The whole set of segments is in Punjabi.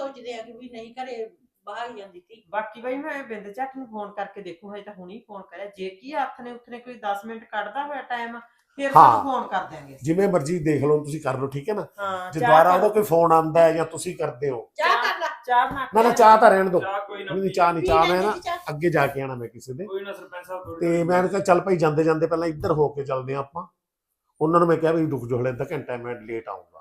ਸੋਚਦੇ ਆ ਕਿ ਵੀ ਨਹੀਂ ਘਰੇ ਬਾਹਰ ਜਾਂਦੀ ਸੀ ਬਾਕੀ ਬਈ ਮੈਂ ਬਿੰਦ ਝੱਟ ਨੂੰ ਫੋਨ ਕਰਕੇ ਦੇਖੂ ਹਜੇ ਤਾਂ ਹੁਣੀ ਫੋਨ ਕਰਿਆ। ਜੇ ਕੀ ਹੱਥ ਨੇ ਉੱਥੇ ਨੇ ਕੋਈ 10 ਮਿੰਟ ਕੱਢਦਾ ਹੋਇਆ ਟਾਈਮ ਫਿਰ ਹਾਂ। ਤੁਹਾਨੂੰ ਫੋਨ ਕਰ ਦਿਆਂਗੇ। ਜਿਵੇਂ ਮਰਜ਼ੀ ਦੇਖ ਲਓ ਤੁਸੀਂ ਕਰ ਲਓ ਠੀਕ ਹੈ ਨਾ? ਹਾਂ ਜੇ ਚਾਹ ਦੁਬਾਰਾ ਉਹਦਾ ਕੋਈ ਫੋਨ ਆਉਂਦਾ ਹੈ ਜਾਂ ਤੁਸੀਂ ਕਰਦੇ ਹੋ। ਚਾਹ ਕਰ ਲੈ। ਚਾਹ ਬਣਾ ਨਾ ਨਾ ਕੇ ਚਾਹ ਤਾਂ ਰਹਿਣ ਦਿਓ। ਚਾਹ ਕੋਈ ਨਾ ਨਹੀਂ ਚਾਹ ਨਹੀਂ ਚਾਹ ਮੈਂ ਨਾ। ਅੱਗੇ ਜਾ ਕੇ ਆਣਾ ਮੈਂ ਕਿਸੇ ਦੇ। ਕੋਈ ਨਾ ਸਰਪੰਚ ਸਾਹਿਬ ਥੋੜੀ ਤੇ ਮੈਂ ਕਿਹਾ ਚੱਲ ਭਾਈ ਜਾਂਦੇ ਜਾਂਦੇ ਪਹਿਲਾਂ ਇੱਧਰ ਹੋ ਕੇ ਚੱਲਦੇ ਹਾਂ ਆਪਾਂ। ਉਹਨਾਂ ਨੂੰ ਮੈਂ ਕਿਹਾ ਵੀ ਰੁਕ ਜਾਓ ਹਲੇ ਅੱਧਾ ਘੰਟਾ ਮੈਂ ਲੇਟ ਆਉਂਗਾ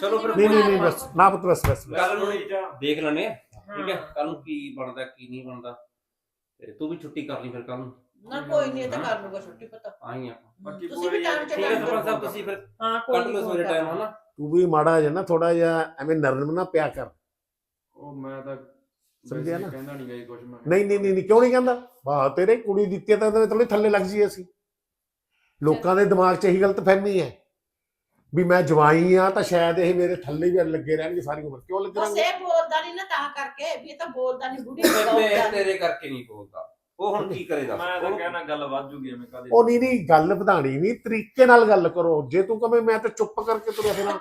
ਚਲੋ ਫਿਰ ਨਹੀਂ ਨਹੀਂ ਨਹੀਂ ਬਸ ਨਾ ਪੁੱਤ ਬਸ ਬਸ ਬਸ। ਕੱਲ ਨੂੰ ਦੇਖ ਲੈਣੇ ਆ ਠੀਕ ਹੈ। ਕੱਲ ਨੂੰ ਕੀ ਬਣਦਾ ਕੀ ਨਹੀਂ ਬਣਦਾ। ਤੇ ਤੂੰ ਵੀ ਛੁੱਟੀ ਕਰ ਲਈ ਫਿਰ ਕੱਲ ਨੂੰ। ਨਾ ਕੋਈ ਨਹੀਂ ਇਹ ਤਾਂ ਕਰ ਲੂਗਾ ਛੁੱਟੀ ਪਤਾ। ਆਈ ਬਾਕੀ ਤੁਸੀਂ ਵੀ ਟਾਈਮ ਠੀਕ ਹੈ ਸਰਪੰਚ ਸਾਹਿਬ ਤੁਸੀਂ ਫਿਰ ਹਾਂ ਕੋਈ ਕੱਟ ਨੀ, ਸਵੇਰੇ ਟਾਈਮ। ਹਨਾ ਤੂੰ ਵੀ ਮਾੜਾ ਜਿਹਾ ਨਾ ਥੋੜਾ ਜਿਹਾ ਐਵੇਂ ਨਰਮ ਨਾ ਪਿਆ ਕਰ। ਉਹ ਮੈਂ ਤਾਂ ਸਮਝਿਆ ਨਾ? ਕਹਿੰਦਾ ਨਹੀਂ ਗਈ ਕੁਝ ਮੈਂ ਨਹੀਂ ਨਹੀਂ ਨਹੀਂ ਨਹੀਂ, ਕਿਉਂ ਨਹੀਂ ਕਹਿੰਦਾ? ਵਾਹ ਤੇਰੇ ਕੁੜੀ ਦਿੱਤੀ ਤਾਂ ਤੇਰੇ ਥੋੜੀ ਥੱਲੇ ਲੱਗ ਜੀ ਅਸੀਂ। ਲੋਕਾਂ ਦੇ ਦਿਮਾਗ 'ਚ ਇਹੀ ਗਲਤ ਫਹਿਮੀ ਹੈ। ਵੀ ਮੈਂ ਜਵਾਈ ਆ ਤਾਂ ਸ਼ਾਇਦ ਇਹ ਮੇਰੇ ਥੱਲੇ ਵੀ ਲੱਗੇ ਰਹਿਣਗੇ ਸਾਰੀ ਉਮਰ। ਕਿਉਂ ਲੱਗੇ ਬਸ ਰਹਿਣਗੇ? ਇਹ ਬੋਲਦਾ ਨਹੀਂ ਨਾ ਤਾਂ ਕਰਕੇ ਵੀ ਇਹ ਤਾਂ ਬੋਲਦਾ ਨਹੀਂ ਬੁੜੀ ਬੋਲਦਾ। ਨੀ। ਤੇਰੇ ਕਰਕੇ ਨਹੀਂ ਬੋਲਦਾ। ਉਹ ਹੁਣ ਕੀ ਕਰੇ ਦੱਸ? ਮੈਂ ਤਾਂ ਉਹ- ਕਹਿਣਾ ਗੱਲ ਵੱਧ ਜੂਗੀ ਐਵੇਂ ਕਾਦੇ ਉਹ ਨਹੀਂ ਨਹੀਂ ਗੱਲ ਵਧਾਣੀ ਨਹੀਂ ਤਰੀਕੇ ਨਾਲ ਗੱਲ ਕਰੋ। ਜੇ ਤੂੰ ਕਵੇਂ ਮੈਂ ਤਾਂ ਚੁੱਪ ਕਰਕੇ ਤੁਰਿਆ ਫਿਰਾਂ।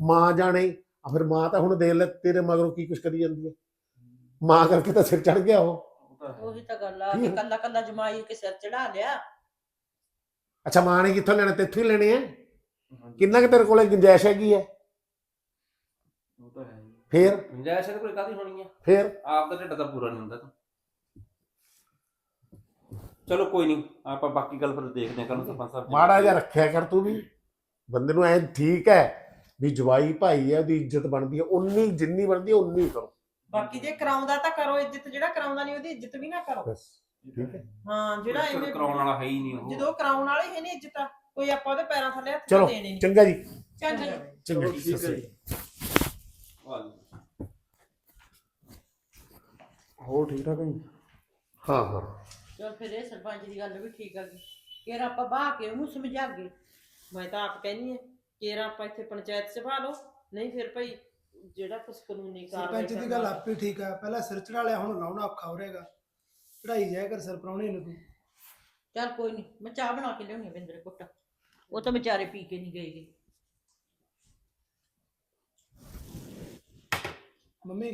ਮਾਂ ਜਾਣੇ ਆ ਫਿਰ ਮਾਂ ਤਾਂ ਹੁਣ ਦੇਖ ਲੈ ਤੇਰੇ ਮਗਰੋਂ ਕੀ ਕੁਛ ਕਰੀ ਜਾਂਦੀ ਹੈ। ਮਾਂ ਕਰਕੇ ਤਾਂ ਸਿਰ ਚੜ ਗਿਆ ਉਹ। ਉਹ ਤਾਂ ਹੈ। ਉਹੀ ਤਾਂ ਗੱਲ ਆ ਕਿ ਕੱਲਾ ਕੱਲਾ ਜਮਾਈ ਕੇ ਸਿਰ ਚੜਾ ਲਿਆ। ਅੱਛਾ ਮਾਂ ਨੇ ਕਿੱਥੋਂ ਲੈਣਾ? ਤੇਥੋਂ ਹੀ ਲੈਣੇ ਆ? ਕਿੰਨਾ ਕੁ ਤੇਰੇ ਕੋਲੇ ਗੁੰਜਾਇਸ਼ ਹੈਗੀ ਹੈ? ਉਹ ਤਾਂ ਹੈ ਹੀ। ਫੇਰ? ਗੁੰਜਾਇਸ਼ ਇਹਦੇ ਕੋਲ ਕਾਦੀ ਹੋਣੀ ਆ ਫੇਰ? ਆਪ ਦਾ ਢਿੱਡ ਤਾਂ ਪੂਰਾ ਨਹੀਂ ਹੁੰਦਾ ਤਾਂ। ਚਲੋ ਕੋਈ ਨਹੀਂ ਆਪਾਂ ਬਾਕੀ ਗੱਲ ਫਿਰ ਦੇਖਦੇ ਹਾਂ ਕੱਲ ਨੂੰ ਸਰਪੰਚ ਸਾਹਿਬ ਮਾੜਾ ਜਿਹਾ ਰੱਖਿਆ ਕਰ ਤੂੰ ਵੀ। ਬੰਦੇ ਨੂੰ ਐ ਠੀਕ ਹੈ ਵੀ ਜਵਾਈ ਭਾਈ ਹੈ ਉਹਦੀ ਇੱਜ਼ਤ ਬਣਦੀ ਹੈ ਉਨੀ ਜਿੰਨੀ ਬਣਦੀ ਹੈ ਉਨੀ ਕਰੋ। ਬਾਕੀ ਜੇ ਕਰਾਉਂਦਾ ਤਾਂ ਕਰੋ ਇੱਜ਼ਤ ਜਿਹੜਾ ਕਰਾਉਂਦਾ ਨਹੀਂ ਉਹਦੀ ਇੱਜ਼ਤ ਵੀ ਨਾ ਕਰੋ। ਬਸ ਠੀਕ ਹੈ। ਹਾਂ ਜਿਹੜਾ ਐਵੇਂ ਕਰਾਉਣ ਵਾਲਾ ਹੈ ਹੀ ਨਹੀਂ ਉਹ। ਜਦੋਂ ਕਰਾਉਣ ਵਾਲੇ ਹੈ ਨਹੀਂ ਇੱਜ਼ਤ। ਕੋਈ ਆਪਾਂ ਉਹਦੇ ਪੈਰਾਂ ਥੱਲੇ ਹੱਥ ਚਲੋ, ਦੇਣੇ ਨਹੀਂ। ਚੰਗਾ ਜੀ। ਚੰਗਾ ਜੀ। ਚੰਗਾ ਚਲੋ ਜੀ ਸਤਿ ਸ਼੍ਰੀ ਜੀ। ਅਕਾਲ। ਹੋਰ ਠੀਕ ਠਾਕ ਹੈ ਹਾਂ ਹਾਂ। ਚਲ ਫਿਰ ਇਹ ਸਰਪੰਚ ਦੀ ਗੱਲ ਵੀ ਠੀਕ ਆ ਗਈ ਫਿਰ ਆਪਾਂ ਬਾਹ ਕੇ ਉਹਨੂੰ ਸਮਝਾਗੇ। ਮੈਂ ਤਾਂ ਆਪ ਕਹਿੰਨੀ ਆ ਕੇਰਾ ਆਪਾਂ ਇੱਥੇ ਪੰਚਾਇਤ ਸਭਾ ਲਓ। ਨਹੀਂ ਫਿਰ ਭਾਈ ਜਿਹੜਾ ਕੁਝ ਕਾਨੂੰਨੀ ਕਾਰਵਾਈ ਸਰਪੰਚ ਦੀ ਗੱਲ ਆਪੇ ਠੀਕ ਆ। ਪਹਿਲਾਂ ਸਿਰ ਚੜਾ ਲਿਆ ਹੁਣ ਲਾਉਣਾ ਔਖਾ ਹੋ ਰਹੇਗਾ। ਚੜਾਈ ਜਾਇਆ ਕਰ ਸਿਰ ਨੂੰ ਤੂੰ। ਚਲ ਕੋਈ ਨਹੀਂ ਮੈਂ ਚਾਹ ਬਣਾ ਕੇ ਲਿਆਉਣੀ ਆ ਬਿੰਦਰ ਕੁੱਟ ਉਹ ਤਾਂ ਵਿਚਾਰੇ ਪੀ ਕੇ ਨਹੀਂ ਗਏਗੇ। ਮੰਮੀ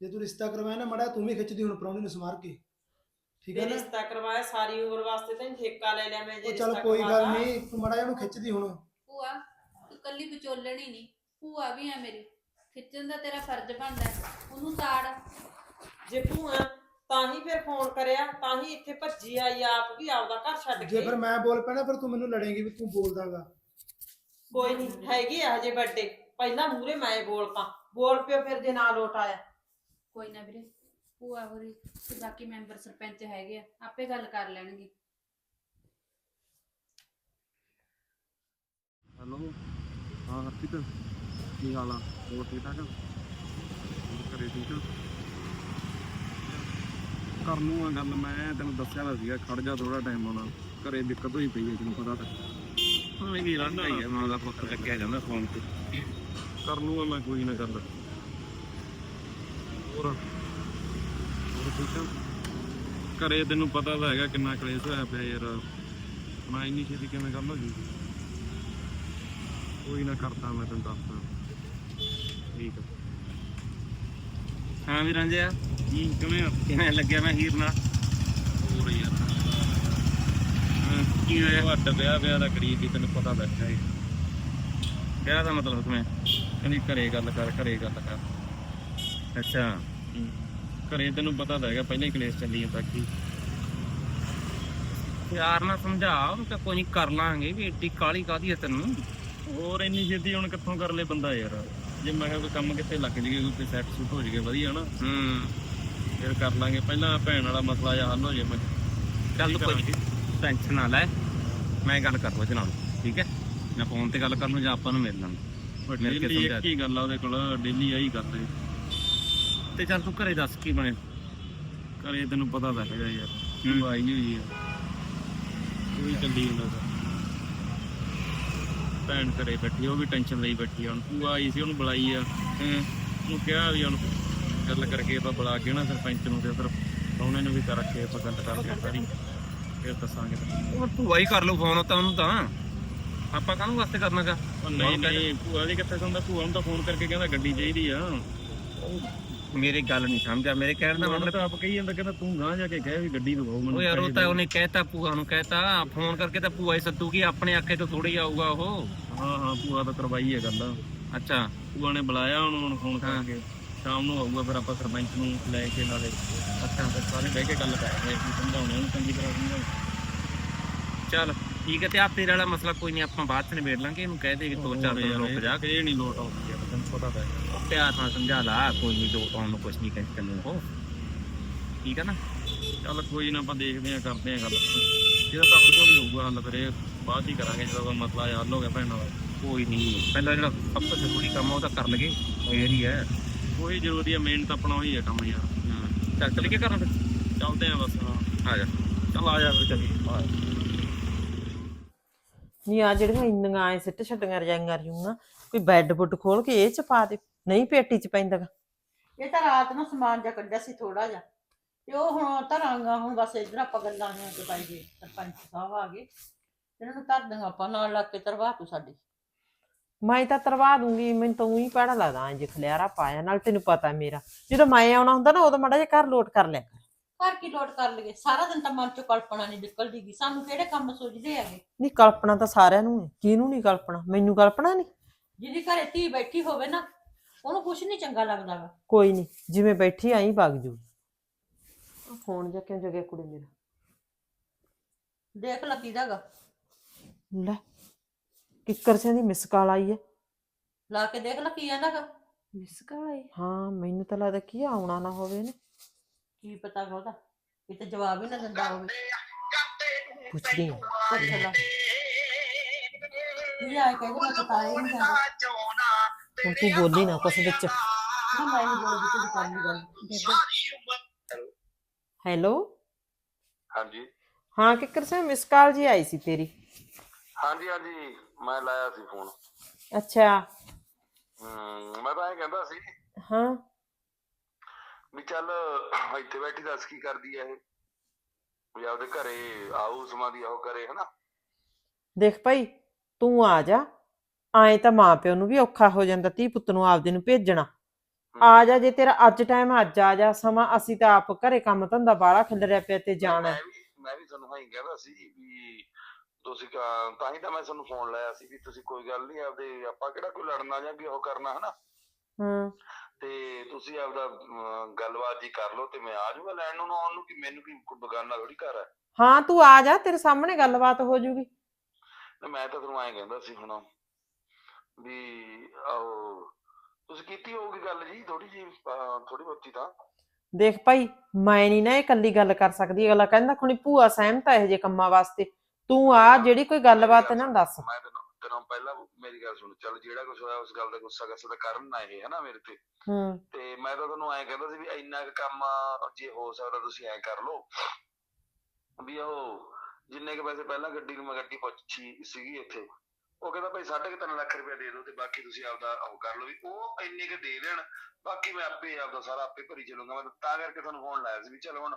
ਜੇ ਤੂੰ ਰਿਸ਼ਤਾ ਕਰਵਾਇਆ ਨਾ ਮੜਾ ਤੂੰ ਵੀ ਖਿੱਚਦੀ ਹੁਣ ਪਰਾਉਣੇ ਨੂੰ ਸਮਾਰ ਕੇ। ਠੀਕ ਹੈ ਜੇ ਨਾ? ਰਿਸ਼ਤਾ ਕਰਵਾਇਆ ਸਾਰੀ ਉਮਰ ਵਾਸਤੇ ਤਾਂ ਠੇਕਾ ਲੈ ਲਿਆ ਮੈਂ ਜੇ ਉਹ ਚੱਲ ਰਿਸ਼ਤਾ ਕੋਈ ਗੱਲ ਕਰਵਾਤਾ। ਨਹੀਂ ਤੂੰ ਮੜਾ ਉਹਨੂੰ ਖਿੱਚਦੀ ਹੁਣ। ਭੂਆ ਤੂੰ ਕੱਲੀ ਵਿਚੋਲਣ ਹੀ ਨਹੀਂ। ਭੂਆ ਵੀ ਆ ਮੇਰੀ। ਖਿੱਚਣ ਦਾ ਤੇਰਾ ਫਰਜ਼ ਬਣਦਾ ਹੈ। ਉਹਨੂੰ ਤਾੜ। ਜੇ ਭੂਆ ਤਾਂ ਹੀ ਫਿਰ ਫੋਨ ਕਰਿਆ ਤਾਂ ਹੀ ਇੱਥੇ ਭੱਜੀ ਆਈ ਆਪ ਵੀ ਆਪਦਾ ਘਰ ਛੱਡ ਜੇ ਕੇ। ਫਿਰ ਮੈਂ ਬੋਲ ਪੈਣਾ ਫਿਰ ਤੂੰ ਮੈਨੂੰ ਲੜੇਂਗੀ ਵੀ ਤੂੰ ਬੋਲਦਾਗਾ ਕੋਈ ਨਹੀਂ ਹੈਗੀ ਆ ਹਜੇ ਵੱਡੇ ਪਹਿਲਾਂ ਮੂਰੇ ਮੈਂ ਬੋਲਤਾ ਬੋਲ ਪਿਓ ਫਿਰ ਜੇ ਨਾ ਲੋਟ ਆਇਆ। ਕੋਈ ਨਾ ਵੀਰੇ ਭੂਆ ਹੋਰੀ ਤੇ ਬਾਕੀ ਮੈਂਬਰ ਸਰਪੰਚ ਹੈਗੇ ਆ ਆਪੇ ਗੱਲ ਕਰ ਲੈਣਗੇ। ਹੈਲੋ ਹਾਂ ਹਰਪ੍ਰੀਤ ਕੀ ਹਾਲ ਆ? ਹੋਰ ਠੀਕ ਠਾਕ? ਹੋਰ ਘਰੇ ਠੀਕ ਆ? ਕਰ ਆ ਗੱਲ ਮੈਂ ਤੈਨੂੰ ਦੱਸਿਆ ਤਾਂ ਸੀਗਾ ਖੜ ਜਾ ਥੋੜਾ ਟਾਈਮ ਆਉਣਾ ਘਰੇ ਦਿੱਕਤ ਹੋਈ ਪਈ ਹੈ ਤੈਨੂੰ ਪਤਾ ਤਾਂ। ਹਾਂ ਇਹ ਵੀ ਰੰਗ ਆਈ ਹੈ ਮਾਂ ਦਾ ਪੁੱਤ ਲੱਗਿਆ ਜਾਂਦਾ ਫੋਨ ਤੇ। ਕਰ ਲੂੰਗਾ ਮੈਂ ਕੋਈ ਨਾ ਗੱਲ ਹੋਰ? ਹੋਰ ਠੀਕ ਆ? ਘਰੇ ਤੈਨੂੰ ਪਤਾ ਤਾਂ ਹੈਗਾ ਕਿੰਨਾ ਕਲੇਸ਼ ਹੋਇਆ ਪਿਆ ਯਾਰ। ਮੈਂ ਇੰਨੀ ਛੇਤੀ ਕਿਵੇਂ ਗੱਲ ਹੋ ਜੂਗੀ ਕੋਈ ਨਾ ਕਰਦਾ ਮੈਂ ਤੈਨੂੰ ਦੱਸਦਾ। ਠੀਕ ਆ। ਹਾਂ ਵੀ ਰਾਂਝਿਆ ਕੀ ਕਿਵੇਂ ਆ ਕਿਵੇਂ ਲੱਗਿਆ ਮੈਂ ਹੀਰ ਨਾਲ? ਹੋਰ ਯਾਰ। ਹਾਂ, ਕੀ ਹੋਇਆ? ਵੱਡ ਵਿਆਹ ਵਿਆਹ ਦਾ ਕਰੀਬ ਵੀ ਤੈਨੂੰ ਪਤਾ ਬੈਠਾ ਹੈ ਵਿਆਹ ਦਾ ਮਤਲਬ ਕਿਵੇਂ? ਕਹਿੰਦੀ ਘਰੇ ਗੱਲ ਕਰ ਘਰੇ ਗੱਲ ਕਰ। ਅੱਛਾ। ਹੂੰ। ਘਰੇ ਤੈਨੂੰ ਪਤਾ ਤਾਂ ਹੈਗਾ ਪਹਿਲਾਂ ਹੀ ਕਲੇਸ਼ ਚੱਲੀ ਜਾਂਦਾ ਕੀ ਪਿਆਰ ਨਾਲ ਸਮਝਾ ਉਹਨੂੰ ਕਿ ਕੋਈ ਨਹੀਂ ਕਰ ਲਾਂਗੇ ਵੀ ਏਡੀ ਕਾਲੀ ਕਾਦੀ ਹੈ ਤੈਨੂੰ? ਹੋਰ ਇੰਨੀ ਛੇਤੀ ਹੁਣ ਕਿੱਥੋਂ ਕਰ ਲੇ ਬੰਦਾ ਯਾਰ? ਜੇ ਮੈਂ ਕਿਹਾ ਕੋਈ ਕੰਮ ਕਿੱਥੇ ਲੱਗ ਜੀਗੇ ਕੋਈ ਸੈੱਟ ਸੁੱਟ ਹੋ ਜੀਗੇ ਵਧੀਆ ਨਾ। ਹੂੰ। ਫਿਰ ਕਰ ਲਾਂਗੇ। ਪਹਿਲਾਂ ਭੈਣ ਵਾਲਾ ਮਸਲਾ ਜਾਂ ਹੱਲ ਹੋ ਜੇ ਮੈਂ ਚੱਲ ਕੀ ਕੋਈ? ਟੈਨਸ਼ਨ ਨਾ ਲੈ। ਮੈਂ ਗੱਲ ਕਰ ਨਾਲ ਠੀਕ ਹੈ? ਮੈਂ ਫੋਨ ਤੇ ਗੱਲ ਕਰ ਲੂੰ ਜਾਂ ਆਪਾਂ ਨੂੰ ਮਿਲ ਲਾਂਗੇ ਮਿਲ ਕੇ ਸਮਝਾ ਇੱਕ ਹੀ ਗੱਲ ਆ ਉਹਦੇ ਕੋਲ ਡੇਲੀ ਆਹੀ ਕਰਦੇ ਤੇ ਚੱਲ ਤੂੰ ਘਰੇ ਦੱਸ ਕੀ ਬਣੇ? ਘਰੇ ਤੈਨੂੰ ਪਤਾ ਤਾਂ ਹੈਗਾ ਯਾਰ। ਆਈ ਨਹੀਂ ਹੋਈ ਆ। ਕੋਈ ਚੱਲੀ ਜਾਂਦਾ। ਭੈਣ ਘਰੇ ਬੈਠੀ ਉਹ ਵੀ ਟੈਨਸ਼ਨ ਲਈ ਬੈਠੀ ਆ ਹੁਣ। ਤੂੰ ਆਈ ਸੀ ਉਹਨੂੰ ਬੁਲਾਈ ਆ। ਹੂੰ ਉਹਨੂੰ ਕਿਹਾ ਵੀ ਹੁਣ ਗੱਲ ਕਰਕੇ ਆਪਾਂ ਬੁਲਾ ਕੇ ਨਾ ਸਰਪੰਚ ਨੂੰ ਤੇ ਫਿਰ ਉਹਨੇ ਨੂੰ ਵੀ ਕਰ ਰੱਖੇ ਆਪਾਂ ਗੱਲ ਕਰਕੇ ਸਾਰੀ। ਫਿਰ ਦੱਸਾਂਗੇ। ਉਹ ਭੂਆ ਹੀ ਕਰ ਲੂ ਫੋਨ ਤਾਂ ਉਹਨੂੰ ਤਾਂ। ਆਪਾਂ ਕਾਹਨੂੰ ਵਾਸਤੇ ਕਰਨਾਗਾ ਉਹ ਨਹੀਂ ਨਹੀਂ ਭੂਆ ਦੀ ਕਿੱਥੇ ਸੁਣਦਾ? ਭੂਆ ਨੂੰ ਤਾਂ ਫੋਨ ਕਰਕੇ ਕਹਿੰਦਾ ਗੱਡੀ ਚਾਹੀਦੀ ਆ। ਮੇਰੀ ਗੱਲ ਨਹੀਂ ਸਮਝਿਆ। ਮੇਰੇ ਕਹਿਣ ਦਾ ਮਤਲਬ ਤਾਂ ਆਪ ਕਹੀ ਜਾਂਦਾ ਕਹਿੰਦਾ ਤੂੰ ਗਾਂ ਜਾ ਕੇ ਕਹਿ ਵੀ ਗੱਡੀ ਦਵਾਓ ਮੈਨੂੰ ਉਹ ਯਾਰ ਉਹ ਤਾਂ। ਉਹਨੇ ਕਹਿਤਾ ਭੂਆ ਨੂੰ ਕਹਿਤਾ। ਫੋਨ ਕਰਕੇ ਤਾਂ ਭੂਆ ਹੀ ਸੱਦੂਗੀ ਆਪਣੇ ਆਖੇ ਤੋਂ ਥੋੜੀ ਆਊਗਾ ਉਹ। ਹਾਂ ਹਾਂ ਭੂਆ ਤਾਂ ਕਰਵਾਈ ਹੈ ਗੱਲ। ਅੱਛਾ। ਭੂਆ ਨੇ ਬੁਲਾਇਆ ਉਹਨਾਂ ਨੂੰ ਫੋਨ। ਕਰਕੇ। ਸ਼ਾਮ ਨੂੰ ਆਊਗਾ ਫਿਰ ਆਪਾਂ ਸਰਪੰਚ ਨੂੰ ਲੈ ਕੇ ਨਾਲੇ ਅੱਛਾ। ਫਿਰ ਸਾਰੇ ਬਹਿ ਕੇ ਗੱਲ ਕਰਾਂਗੇ ਕੀ ਸਮਝਾਉਣੇ ਉਹਨੂੰ ਚੰਗੀ ਤਰ੍ਹਾਂ ਸਮਝਾਉਣੇ ਚੱਲ ਠੀਕ ਹੈ ਤੇ ਆ ਤੇਰੇ ਵਾਲਾ ਮਸਲਾ ਕੋਈ ਨਹੀਂ ਆਪਾਂ ਬਾਅਦ ਚ ਨਿਬੇੜ ਲਾਂਗੇ ਇਹਨੂੰ ਕਹਿ ਦੇ ਕਿ ਦੋ ਚਾਰ ਦਿਨ ਰੁਕ ਜਾ। ਇਹ ਨਹੀਂ ਲੋਟ ਆਉਂਦੀ ਪਿਆਰ ਨਾਲ ਸਮਝਾ ਲਾ ਕੋਈ ਨਹੀਂ ਦੋ ਤੋਂ ਨੂੰ ਕੁਝ ਨਹੀਂ ਕਹਿ ਤੈਨੂੰ ਉਹ ਠੀਕ ਹੈ ਨਾ? ਚੱਲ ਕੋਈ ਨਾ ਆਪਾਂ ਦੇਖਦੇ ਆ ਕਰਦੇ ਆ ਗੱਲ। ਇਹਦਾ ਤਾਂ ਆਪਣੇ ਕੋਲ ਹੀ ਹੋਊਗਾ ਹੱਲ ਫਿਰ ਇਹ ਬਾਅਦ ਹੀ ਕਰਾਂਗੇ ਜਦੋਂ ਮਸਲਾ ਹੱਲ ਹੋ ਗਿਆ ਭੈਣ ਨਾਲ। ਕੋਈ ਨਹੀਂ ਪਹਿਲਾਂ ਜਿਹੜਾ ਸਭ ਤੋਂ ਜ਼ਰੂਰੀ ਕੰਮ ਆ ਉਹ ਤਾਂ ਕਰ ਲਗੇ ਫੇਰ ਹੀ ਹੈ। ਕੋਈ ਜ਼ਰੂਰੀ ਹੈ ਮੇਨ ਤਾਂ ਆਪਣਾ ਉਹੀ ਹੈ ਕੰਮ ਯਾਰ। ਚੱਲ ਚੱਲ ਕੇ ਕਰਾਂ ਫਿਰ? ਚੱਲਦੇ ਆ ਬਸ। ਹਾਂ ਆ ਜਾ। ਚੱਲ ਆ ਜਾ ਫਿਰ ਚੱਲੀਏ। ਨਹੀਂ ਆ ਜਿਹੜੀਆਂ ਇੰਨੀਆਂ ਐ ਸਿੱਟ ਛੱਡੀਆਂ ਰਜਾਈਆਂ ਰਜੂਆਂ ਕੋਈ ਬੈੱਡ ਬੁੱਡ ਖੋਲ ਕੇ ਇਹ ਚ ਪਾ ਦੇ ਨਹੀਂ ਪੇਟੀ ਚ ਪੈਂਦਾ ਗਾ। ਇਹ ਤਾਂ ਰਾਤ ਨੂੰ ਸਮਾਨ ਜਾ ਕੱਢਿਆ ਸੀ ਥੋੜਾ ਜਿਹਾ ਤੇ ਉਹ ਹੁਣ ਧਰਾਂਗਾ ਹੁਣ ਬਸ ਇਧਰ ਆਪਾਂ ਗੱਲਾਂ ਨੂੰ ਤੇ ਪਾਈ ਗਏ ਸਰਪੰਚ ਸਾਹਿਬ ਆ ਗਏ ਇਹਨਾਂ ਨੂੰ ਧਰ ਦਾਂਗਾ ਆਪਾਂ ਨਾਲ ਲੱਗ ਕੇ ਤਰਵਾ ਤੂੰ ਸਾਡੀ ਮੈਂ ਤਾਂ ਤਰਵਾ ਦੂੰਗੀ ਮੈਨੂੰ ਤਾਂ ਉਹੀ ਪੜਾ ਲੱਗਦਾ ਇੰਜ ਖਲਿਆਰਾ ਪਾਇਆ ਨਾਲ ਤੈਨੂੰ ਪਤਾ ਮੇਰਾ ਜਦੋਂ ਮੈਂ ਆਉਣਾ ਹੁੰਦਾ ਨਾ ਉਦੋਂ ਮਾੜਾ ਜਿਹਾ ਘਰ ਲੋਟ ਕਰ ਲਿਆ ਕਰ ਘਰ ਕੀ ਲੋਟ ਕਰ ਲਈਏ? ਸਾਰਾ ਦਿਨ ਤਾਂ ਮਨ ਚੋਂ ਕਲਪਨਾ ਨਹੀਂ ਨਿਕਲਦੀ ਗੀ। ਸਾਨੂੰ ਕਿਹੜੇ ਕੰਮ ਸੋਚਦੇ ਹੈਗੇ? ਨਹੀਂ ਕਲਪਨਾ ਤਾਂ ਸਾਰਿਆਂ ਨੂੰ ਹੈ ਕਿਹਨੂੰ ਨਹੀਂ ਕਲਪਨਾ? ਮੈਨੂੰ ਕਲਪਨਾ ਨਹੀਂ ਜਿਹਦੀ ਘਰੇ ਧੀ ਬੈਠੀ ਹੋਵੇ ਨਾ ਉਹਨੂੰ ਕੁਝ ਨਹੀਂ ਚੰਗਾ ਲੱਗਦਾ ਕੋਈ ਨਹੀਂ ਜਿਵੇਂ ਬੈਠੀ ਆਈ ਵਗ ਜੂ। ਫੋਨ ਜਾਂ ਕਿਉਂ ਜਗਿਆ ਕੁੜੀ ਮੇਰਾ? ਦੇਖ ਲੱਗੀ ਦਾਗਾ ਲੈ ਕਿੱਕਰ ਸਿਆਂ ਦੀ ਮਿਸ ਕਾਲ ਆਈ ਹੈ ਲਾ ਕੇ ਦੇਖ ਲਾ ਕੀ ਆਂਦਾਗਾ ਮਿਸ ਕਾਲ ਆਈ? ਹਾਂ ਮੈਨੂੰ ਤਾਂ ਲੱਗਦਾ ਕੀ ਆਉਣਾ ਨਾ ਹੋਵੇ ਨੇ ਕੀ ਪਤਾ ਉਹਦਾ ਕਿਤੇ ਜਵਾਬ ਹੀ ਨਾ ਦਿੰਦਾ ਹੋਵੇ। ਪੁੱਛਦੀ ਹਾਂ ਪੁੱਛ ਲਾ। ਕੀ ਆਏ ਕਹਿੰਦੇ ਮੈਂ ਪਤਾ ਹੀ ਨਹੀਂ ਜਾਂਦਾ ਹੁਣ ਤੂੰ ਬੋਲੀ ਨਾ ਕੁਛ ਵਿੱਚ। ਨਾ ਮੈਂ ਨਹੀਂ ਬੋਲਦੀ ਤੂੰ ਕਰ ਲਈ ਗੱਲ। ਬੇਬੇ ਹੈਲੋ। ਹਾਂਜੀ। ਹਾਂ ਕਿੱਕਰ ਸਿਆਂ ਮਿਸ ਕਾਲ ਜੀ ਆਈ ਸੀ ਤੇਰੀ। ਹਾਂਜੀ ਹਾਂਜੀ ਮੈਂ ਲਾਇਆ ਸੀ ਫੋਨ। ਅੱਛਾ। ਹਮ, ਮੈਂ ਤਾਂ ਇਹ ਕਹਿੰਦਾ ਸੀ ਹਾਂ। ਵੀ ਚੱਲ ਇੱਥੇ ਬੈਠੀ ਦੱਸ ਕੀ ਕਰਦੀ ਆ ਇਹ? ਵੀ ਆਪਦੇ ਘਰੇ ਆਊ ਸਮਾਦੀ ਆਓ ਕਰੇ ਹਨਾ? ਦੇਖ ਭਾਈ ਤੂੰ ਆ ਜਾ। ਆਏ ਤਾਂ ਮਾਂ ਪਿਓ ਨੂੰ ਵੀ ਔਖਾ ਹੋ ਜਾਂਦਾ ਧੀ ਪੁੱਤ ਨੂੰ ਆਪਦੇ ਨੂੰ ਭੇਜਣਾ। ਆ ਜਾ ਜੇ ਤੇਰਾ ਅੱਜ ਟਾਈਮ ਅੱਜ ਆ ਜਾ ਸਮਾਂ ਅਸੀਂ ਤਾਂ ਆਪ ਘਰੇ ਕੰਮ ਧੰਦਾ ਬਾਹਲਾ ਖਿਲਰਿਆ ਪਿਆ ਤੇ ਜਾਣਾ। ਮੈਂ ਵੀ ਮੈਂ ਵੀ ਤੁਹਾਨੂੰ ਹਾਂ ਕਹਿੰਦਾ ਸੀ ਵੀ ਤੁਸੀਂ ਕਾ- ਤਾਂ ਹੀ ਤਾਂ ਮੈਂ ਤੁਹਾਨੂੰ ਫੋਨ ਲਾਇਆ ਸੀ ਵੀ ਤੁਸੀਂ ਕੋਈ ਗੱਲ ਨਹੀਂ ਆਪਦੇ ਆਪਾਂ ਕਿਹੜਾ ਕੋਈ ਲੜਨਾ ਜਾਂ ਵੀ ਉਹ ਕਰਨਾ ਹਨਾ? ਹਾਂ। ਤੇ ਤੁਸੀਂ ਆਪਦਾ ਗੱਲਬਾਤ ਜੀ ਕਰ ਲਓ ਤੇ ਮੈਂ ਆ ਜਾਊਗਾ ਲੈਣ ਨੂੰ ਆਉਣ ਨੂੰ ਕਿ ਮੈਨੂੰ ਕੀ ਕੋਈ ਬਗਾਨਾ ਥੋੜੀ ਘਰ ਹੈ ਹਾਂ ਤੂੰ ਆ ਜਾ ਤੇਰੇ ਸਾਹਮਣੇ ਗੱਲਬਾਤ ਹੋ ਜੂਗੀ। ਤੇ ਮੈਂ ਤਾਂ ਤੁਹਾਨੂੰ ਐਂ ਕਹਿੰਦਾ ਸੀ ਹੁਣ ਵੀ ਆਹੋ ਤੁਸੀਂ ਕੀਤੀ ਹੋਊਗੀ ਗੱਲ ਜੀ ਥੋੜੀ ਜੀ ਥੋੜੀ ਬਹੁਤੀ ਤਾਂ? ਦੇਖ ਭਾਈ ਮੈਂ ਨਹੀਂ ਨਾ ਇਹ ਕੱਲੀ ਗੱਲ ਕਰ ਸਕਦੀ ਅਗਲਾ ਕਹਿੰਦਾ ਖੁਣੀ ਭੂਆ ਸਹਿਮਤ ਆ ਇਹ ਜੇ ਕੰਮਾਂ ਵਾਸਤੇ। ਤੂੰ ਆ ਜਿਹੜੀ ਕੋਈ ਗੱਲਬਾਤ ਇਹਨਾਂ ਨੂੰ ਦੱਸ। ਮੈਂ ਤੈਨੂੰ ਤੈਨੂੰ ਪਹਿਲਾਂ ਮੇਰੀ ਗੱਲ ਸੁਣ ਚੱਲ ਜਿਹੜਾ ਕੁਝ ਹੋਇਆ ਉਸ ਗੱਲ ਦਾ ਗੁੱਸਾ ਗੁੱਸਾ ਤਾਂ ਕਰਨ ਨਾ ਇਹ ਹਨਾ ਮੇਰੇ ਤੇ? ਹੂੰ। ਤੇ ਮੈਂ ਤਾਂ ਤੁਹਾਨੂੰ ਐਂ ਕਹਿੰਦਾ ਸੀ ਵੀ ਇੰਨਾ ਕੁ ਕੰਮ ਜੇ ਹੋ ਸਕਦਾ ਤੁਸੀਂ ਐਂ ਕਰ ਲਓ। ਵੀ ਉਹ ਜਿੰਨੇ ਕੁ ਪੈਸੇ ਪਹਿਲਾਂ ਗੱਡੀ ਨੂੰ ਮੈਂ ਗੱਡੀ ਪੁੱਛੀ ਸੀਗੀ ਇੱਥੇ ਉਹ ਕਹਿੰਦਾ ਭਾਈ 3.5 ਲੱਖ ਰੁਪਏ ਦੇ ਦਿਓ ਤੇ ਬਾਕੀ ਤੁਸੀਂ ਆਪਦਾ ਉਹ ਕਰ ਲਓ ਵੀ ਉਹ ਇੰਨੇ ਕੁ ਦੇ ਦੇਣ ਬਾਕੀ ਮੈਂ ਆਪੇ ਆਪਦਾ ਸਾਰਾ ਆਪੇ ਭਰੀ ਚੱਲੂੰਗਾ। ਮੈਂ ਤਾਂ ਕਰਕੇ ਤੁਹਾਨੂੰ ਫੋਨ ਲਾਇਆ ਸੀ ਵੀ ਚਲ ਹੁਣ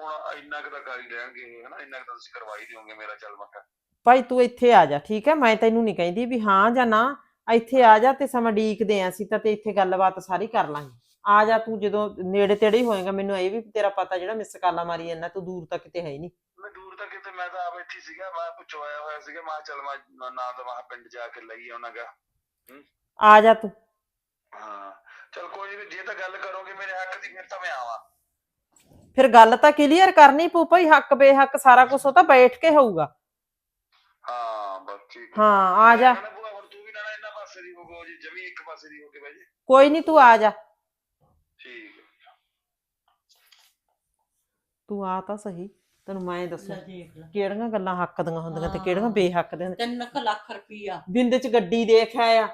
ਹੁਣ ਇੰਨਾ ਕੁ ਤਾਂ ਕਰ ਹੀ ਲੈਣਗੇ ਹਨਾ? ਇੰਨਾ ਕੁ ਤਾਂ ਤੁਸੀਂ ਕਰਵਾ ਹੀ ਦਿਓਗੇ ਮੇਰਾ ਚੱਲ ਮੈਂ ਕਿਹਾ ਭਾਈ ਤੂੰ ਇੱਥੇ ਆ ਜਾ ਠੀਕ ਹੈ? ਮੈਂ ਤੈਨੂੰ ਨਹੀਂ ਕਹਿੰਦੀ ਵੀ ਹਾਂ ਜਾਂ ਨਾ। ਇੱਥੇ ਆ ਜਾ ਤੇ ਸਮਾਂ ਡੀਕਦੇ ਆਂ ਅਸੀਂ ਤਾਂ ਤੇ ਇੱਥੇ ਗੱਲਬਾਤ ਸਾਰੀ ਕਰ ਲਾਂਗੇ। ਆ ਜਾ ਤੂੰ ਜਦੋਂ ਨੇੜੇ ਤੇੜੇ ਹੀ ਹੋਏਗਾ ਮੈਨੂੰ ਇਹ ਵੀ ਤੇਰਾ ਪਤਾ ਜਿਹੜਾ ਮਿਸ ਕਾਲਾ ਮਾਰੀ ਜਾਂਦਾ ਤੂੰ ਦੂਰ ਤੱਕ ਕਿਤੇ ਹੈ ਹੀ ਨਹੀਂ। ਮੈਂ ਦੂਰ ਤੱਕ ਕਿਤੇ ਮੈਂ ਤਾਂ ਇੱਥੇ ਹੀ ਸੀਗਾ ਮੈਂ ਪੁੱਛੋ ਆਇਆ ਹੋਇਆ ਸੀਗਾ ਮੈਂ ਕਿਹਾ ਚੱਲ ਮੈਂ ਨਾ- ਤਾਂ ਮੈਂ ਪਿੰਡ ਜਾ ਕੇ ਲਈ ਆਉਣਾਗਾ ਆ ਜਾ ਤੂੰ। ਹਾਂ। ਚਲ ਕੋਈ ਨਹੀਂ ਜੇ ਤਾਂ ਗੱਲ ਕਰੋਗੇ ਮੇਰੇ ਹੱਕ ਦੀ ਫਿਰ ਤਾਂ ਮੈਂ ਆਵਾਂ। ਫਿਰ ਗੱਲ ਤਾਂ ਕਲੀਅਰ ਕਰਨੀ ਪਊ ਭਾਈ ਹੱਕ ਬੇਹੱਕ ਸਾਰਾ ਕੁਝ ਉਹ ਤਾਂ ਬੈਠ ਕੇ ਹੋਊਗਾ। ਹਾਂ ਬਸ ਠੀਕ ਹਾਂ ਆ ਜਾ। ਮੈਂ ਕਹਿਣਾ ਭੂਆ ਹੁਣ ਤੂੰ ਵੀ ਨਾ ਨਾ ਇਹਨਾਂ ਪਾਸੇ ਦੀ ਹੋ ਗੋ ਜੀ ਜਮੀ ਇੱਕ ਪਾਸੇ ਦੀ ਹੋ ਕੇ ਬਹਿ ਜੇ। ਕੋਈ ਨਹੀਂ ਤੂੰ ਆ ਜਾ। ਠੀਕ ਹੈ ਤੂੰ ਆ ਤਾਂ ਸਹੀ ਤੈਨੂੰ ਮੈਂ ਦੱਸਾਂ। ਲੈ ਦੇਖ ਲੈ। ਕਿਹੜੀਆਂ ਗੱਲਾਂ ਹੱਕ ਦੀਆਂ ਹੁੰਦੀਆਂ ਤੇ ਕਿਹੜੀਆਂ ਹਾਂ। ਬੇਹੱਕ ਦੀਆਂ ਤਿੰਨ ਕੁ ਲੱਖ ਰੁਪਈਆ। ਬਿੰਦ ਚ ਗੱਡੀ ਦੇਖ ਆਇਆ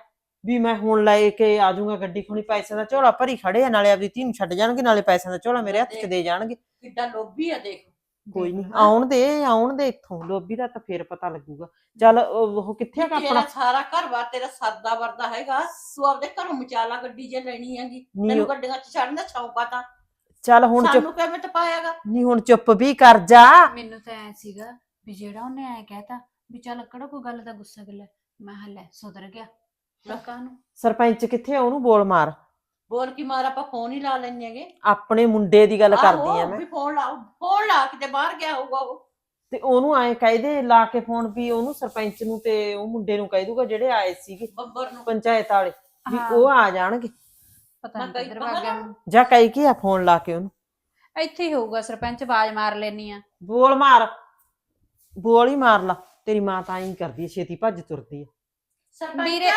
ਵੀ ਮੈਂ ਹੁਣ ਲੈ ਕੇ ਆ ਜਾਊਂਗਾ ਗੱਡੀ ਖੁਣੀ ਪੈਸੇ ਦਾ ਝੋਲਾ ਭਰੀ ਖੜੇ ਆ ਨਾਲੇ ਆਪਦੀ ਧੀ ਨੂੰ ਛੱਡ ਜਾਣਗੇ ਨਾਲੇ ਪੈਸਿਆਂ ਦਾ ਝੋਲਾ ਮੇਰੇ ਹੱਥ 'ਚ ਦੇ ਜਾਣਗੇ। ਕਿੱਡਾ ਲੋਭੀ ਆ ਦੇਖ। ਕੋਈ ਨਹੀਂ ਹਾਂ। ਆਉਣ ਦੇ ਆਉਣ ਦੇ ਇੱਥੋਂ ਲੋਬੀ ਦਾ ਤਾਂ ਫੇਰ ਪਤਾ ਲੱਗੂਗਾ। ਚੱਲ ਉਹ ਉਹ ਕਿੱਥੇ ਆ ਤੇਰਾ ਆਪਣਾ? ਸਾਰਾ ਘਰ-ਬਾਰ ਤੇਰਾ ਸਰਦਾ ਵਰਦਾ ਹੈਗਾ ਤੂੰ ਆਪਦੇ ਘਰੋਂ ਮਚਾਲਾ ਗੱਡੀ ਜੇ ਲੈਣੀ ਹੈਗੀ ਤੈਨੂੰ ਉਹ- ਗੱਡੀਆਂ 'ਚ ਚੜਨ ਦਾ ਸ਼ੌਂਕ ਆ ਤਾਂ। ਚੱਲ ਹੁਣ ਚੁੱਪ ਸਾਨੂੰ ਕਿਵੇਂ ਟਪਾਇਆਗਾ ਨਹੀਂ ਹੁਣ ਚੁੱਪ ਵੀ ਕਰ ਜਾ। ਮੈਨੂੰ ਤਾਂ ਐ ਸੀਗਾ ਵੀ ਜਿਹੜਾ ਉਹਨੇ ਐ ਕਹਿਤਾ ਵੀ ਚੱਲ ਕਿਹੜਾ ਕੋਈ ਗੱਲ ਦਾ ਗੁੱਸਾ ਗਿਲਾ ਮੈਂ ਹੱਲੇ ਸੁਧਰ ਗਿਆ। ਲੋਕਾਂ ਨੂੰ। ਸਰਪੰਚ ਕਿੱਥੇ ਆ ਉਹਨੂੰ ਬੋਲ ਮਾਰ। ਹੋਰ ਕੀ ਮਾਰ ਆਪਾਂ ਫੋਨ ਹੀ ਲਾ ਲੈਣੇ ਹੈਗੇ। ਆਪਣੇ ਮੁੰਡੇ ਦੀ ਗੱਲ ਕਰਦੀ ਆ ਆਹੋ, ਮੈਂ। ਵੀ ਫੋਨ ਲਾ ਫੋਨ ਲਾ ਕਿਤੇ ਬਾਹਰ ਗਿਆ ਹੋਊਗਾ ਉਹ। ਤੇ ਉਹਨੂੰ ਐ ਕਹਿਦੇ ਲਾ ਕੇ ਫੋਨ ਵੀ ਉਹਨੂੰ ਸਰਪੰਚ ਨੂੰ ਤੇ ਉਹ ਮੁੰਡੇ ਨੂੰ ਕਹਿ ਦੂਗਾ ਜਿਹੜੇ ਆਏ ਸੀਗੇ ਬੱਬਰ ਨੂੰ। ਪੰਚਾਇਤ ਵਾਲੇ ਵੀ ਹਾਂ। ਉਹ ਆ ਜਾਣਗੇ। ਪਤਾ ਮੈਂ ਨਹੀਂ ਕਹੀ ਕਿੱਧਰ ਕਹਾਂ ਵਗ ਗਿਆ ਨਾ। ਹੁਣ। ਜਾਂ ਕਹੀ ਕੀ ਆ ਫੋਨ ਲਾ ਕੇ ਉਹਨੂੰ। ਇੱਥੇ ਹੀ ਹੋਊਗਾ ਸਰਪੰਚ ਆਵਾਜ਼ ਮਾਰ ਲੈਣੀ ਆ। ਬੋਲ ਮਾਰ ਬੋਲ ਹੀ ਮਾਰ ਲਾ। ਤੇਰੀ ਮਾਂ ਤਾਂ ਐਂ ਕਰਦੀ ਛੇਤੀ ਭੱਜ ਤੁਰਦੀ ਆ। ਸਰਪੰਚ? ਵੀਰੇ-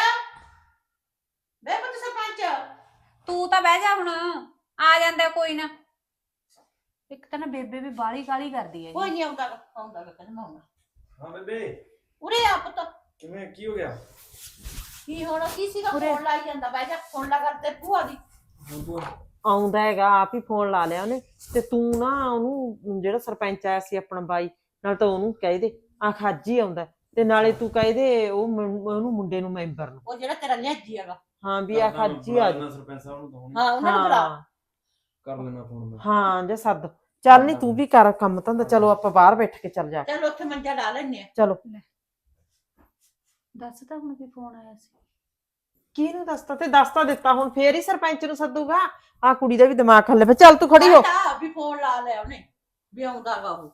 ਵੇ ਪੁੱਤ ਸਰਪੰਚ। ਤੂੰ ਤਾਂ ਬਹਿ ਜਾ ਹੁਣ ਆ ਜਾਂਦਾ ਕੋਈ ਨਾ। ਇੱਕ ਤਾਂ ਨਾ ਬੇਬੇ ਵੀ ਬਾਲੀ ਕਾਲੀ ਕਰਦੀ ਹੈ ਕੋਈ ਨਹੀਂ ਆਉਂਦਾ ਗਾ, ਆਉਂਦਾ ਗਾ, ਕਹਿੰਦਾ ਮੈਂ ਹਾਂ ਬੇਬੇ। ਉਰੇ ਆ ਪੁੱਤ। ਕਿਵੇਂ ਕੀ ਹੋ ਗਿਆ? ਕੀ ਹੋਣਾ ਕੀ ਸੀਗਾ? ਉਰੇ। ਫੋਨ ਲਾਈ ਜਾਂਦਾ ਬਹਿ ਜਾ ਫੋਨ ਲਾ ਕਰਦੇ ਭੂਆ ਦੀ। ਹੁਣ ਤੂੰ ਆਉਂਦਾ ਹੈਗਾ ਆਪ ਹੀ ਫੋਨ ਲਾ ਲਿਆ ਉਹਨੇ। ਤੇ ਤੂੰ ਨਾ ਉਹਨੂੰ ਜਿਹੜਾ ਸਰਪੰਚ ਆਇਆ ਸੀ ਆਪਣਾ ਬਾਈ ਨਾਲ ਤਾਂ ਉਹਨੂੰ ਕਹਿ ਦੇ ਆਖ ਅੱਜ ਹੀ ਆਉਂਦਾ। ਤੇ ਨਾਲੇ ਤੂੰ ਕਹਿ ਦੇ ਉਹ ਮੁੰ- ਉਹਨੂੰ ਮੁੰਡੇ ਨੂੰ ਮੈਂਬਰ ਨੂੰ। ਉਹ ਜਿਹੜਾ ਤੇਰਾ ਲਿਆਜੀ ਹੈਗਾ। ਹਾਂ ਵੀ ਅੱਜ ਹੀ ਆ ਜਾਊ। ਸਰਪੰਚ ਸਾਹਿਬ ਨੂੰ ਕਹੂੰ ਹਾਂ ਉਹਨਾਂ ਨੂੰ ਬੁਲਾ। ਹਾਂ ਕਰ ਲੈਣਾ ਫੋਨ ਮੈਂ। ਹਾਂ ਜੇ ਸੱਦ। ਚੱਲ ਨਹੀਂ ਤੂੰ ਵੀ ਕਰ ਕੰਮ ਧੰਦਾ। ਚਲੋ ਆਪਾਂ ਬਾਹਰ ਬੈਠ ਕੇ ਚੱਲ ਜਾ। ਚੱਲ ਉੱਥੇ ਮੰਜਾ ਲਾ ਲੈਣੇ ਆ ਚਲੋ। ਦੱਸ ਤਾਂ ਹੁਣ ਵੀ ਫੋਨ ਆਇਆ ਸੀ। ਕਿਹਨੂੰ ਦੱਸਤਾ? ਤੇ ਦੱਸਤਾ ਦਿੱਤਾ ਹੁਣ ਫੇਰ ਹੀ ਸਰਪੰਚ ਨੂੰ ਸੱਦੂਗਾ। ਆ ਕੁੜੀ ਦਾ ਵੀ ਦਿਮਾਗ ਹੱਲੇ ਪਿਆ। ਚੱਲ ਤੂੰ ਖੜੀ ਹੋ। ਵੀ ਫੋਨ ਲਾ ਲਿਆ ਉਹਨੇ ਵੀ ਆਉਂਦਾਗਾ ਉਹ।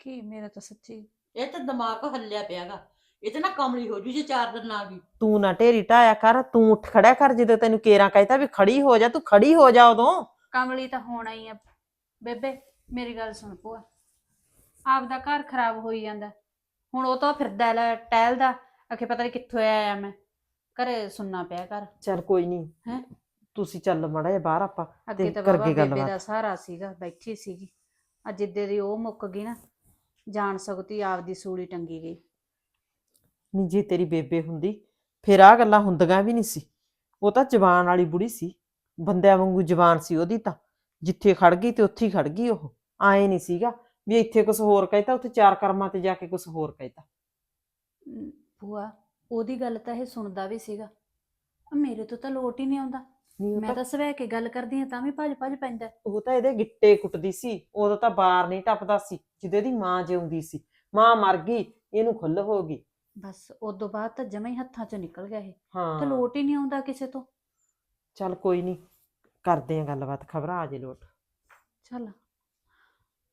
ਕੀ ਮੇਰਾ ਤਾਂ ਸੱਚੀ ਇਹ ਤਾਂ ਦਿਮਾਗ ਹੱਲਿਆ ਪਿਆਗਾ ਇਹ ਤੇ ਨਾ ਕਮਲੀ ਹੋ ਜੂ ਜੇ ਚਾਰ ਦਿਨ ਨਾ ਗਈ ਤੂੰ ਨਾ ਢੇਰੀ ਢਾਇਆ ਕਰ ਤੂੰ ਉੱਠ ਖੜਿਆ ਕਰ ਜਦੋਂ ਤੈਨੂੰ ਕੇਰਾਂ ਕਹਿਤਾ ਵੀ ਖੜੀ ਹੋ ਜਾ ਤੂੰ ਖੜੀ ਹੋ ਜਾ ਉਦੋਂ। ਕਮਲੀ ਤਾਂ ਹੋਣਾ ਹੀ ਆ। ਬੇਬੇ ਮੇਰੀ ਗੱਲ ਸੁਣ ਭੂਆ। ਆਪਦਾ ਘਰ ਖਰਾਬ ਹੋਈ ਜਾਂਦਾ। ਹੁਣ ਉਹ ਤਾਂ ਫਿਰਦਾ ਲੈ ਟਹਿਲਦਾ। ਅਖੇ ਪਤਾ ਨਹੀਂ ਕਿੱਥੋਂ ਆਇਆ ਮੈਂ। ਘਰੇ ਸੁਣਨਾ ਪਿਆ ਘਰ। ਚੱਲ ਕੋਈ ਨਹੀਂ ਹੈਂ? ਤੁਸੀਂ ਚੱਲ ਮੜਾ ਜਾ ਬਾਹਰ ਆਪਾਂ ਅੱਗੇ ਤੇ ਬਾਬਾ ਬੇਬੇ ਗੱਲਬਾਤ। ਦਾ ਸਹਾਰਾ ਸੀਗਾ ਬੈਠੀ ਸੀਗੀ। ਅੱਜ ਜਿੱਦੇ ਦੀ ਉਹ ਮੁੱਕ ਗਈ ਨਾ ਜਾਣ ਸਕਤੀ ਆਪਦੀ ਸੂਲੀ ਟੰਗੀ ਗਈ। ਨਹੀਂ ਜੇ ਤੇਰੀ ਬੇਬੇ ਹੁੰਦੀ ਫਿਰ ਆ ਗੱਲਾਂ ਹੁੰਦੀਆਂ ਵੀ ਨਹੀਂ ਸੀ। ਉਹ ਤਾਂ ਜਵਾਨ ਵਾਲੀ ਬੁੜੀ ਸੀ। ਬੰਦਿਆਂ ਵਾਂਗੂ ਜਵਾਨ ਸੀ ਉਹਦੀ ਤਾਂ। ਜਿੱਥੇ ਖੜ ਗਈ ਤੇ ਉੱਥੇ ਹੀ ਖੜ ਗਈ ਉਹ। ਆਏ ਨਹੀਂ ਸੀਗਾ ਵੀ ਇੱਥੇ ਕੁਝ ਹੋਰ ਕਹਿਤਾ ਉੱਥੇ ਚਾਰ ਕਰਮਾਂ ਤੇ ਜਾ ਕੇ ਕੁਝ ਹੋਰ ਕਹਿਤਾ। ਭੂਆ ਉਹਦੀ ਗੱਲ ਤਾਂ ਇਹ ਸੁਣਦਾ ਵੀ ਸੀਗਾ। ਆ ਮੇਰੇ ਤੋਂ ਤਾਂ ਲੋਟ ਹੀ ਨਹੀਂ ਆਉਂਦਾ। ਮੈਂ ਤਾਂ ਸਵੈ ਕੇ ਗੱਲ ਕਰਦੀ ਹਾਂ ਤਾਂ ਵੀ ਭੱਜ ਭੱਜ ਪੈਂਦਾ ਉਹ ਤਾਂ ਇਹਦੇ ਗਿੱਟੇ ਕੁੱਟਦੀ ਸੀ। ਉਦੋਂ ਤਾਂ ਬਾਰ ਨਹੀਂ ਟੱਪਦਾ ਸੀ। ਜਦੋਂ ਇਹਦੀ ਮਾਂ ਜਿਉਂਦੀ ਸੀ। ਮਾਂ ਮਰ ਗਈ ਇਹਨੂੰ ਖੁੱਲ ਹੋ ਗਈ। ਬਸ ਉਦੋਂ ਬਾਅਦ ਤਾਂ ਜਮਾ ਹੀ ਹੱਥਾਂ ਚੋਂ ਨਿਕਲ ਗਿਆ ਇਹ। ਹਾਂ। ਤਾਂ ਲੋਟ ਹੀ ਨਹੀਂ ਆਉਂਦਾ ਕਿਸੇ ਤੋਂ। ਚੱਲ ਕੋਈ ਨਹੀਂ ਕਰਦੇ ਆ ਗੱਲਬਾਤ ਖਬਰ ਆ ਜੇ ਲੋਟ। ਚੱਲ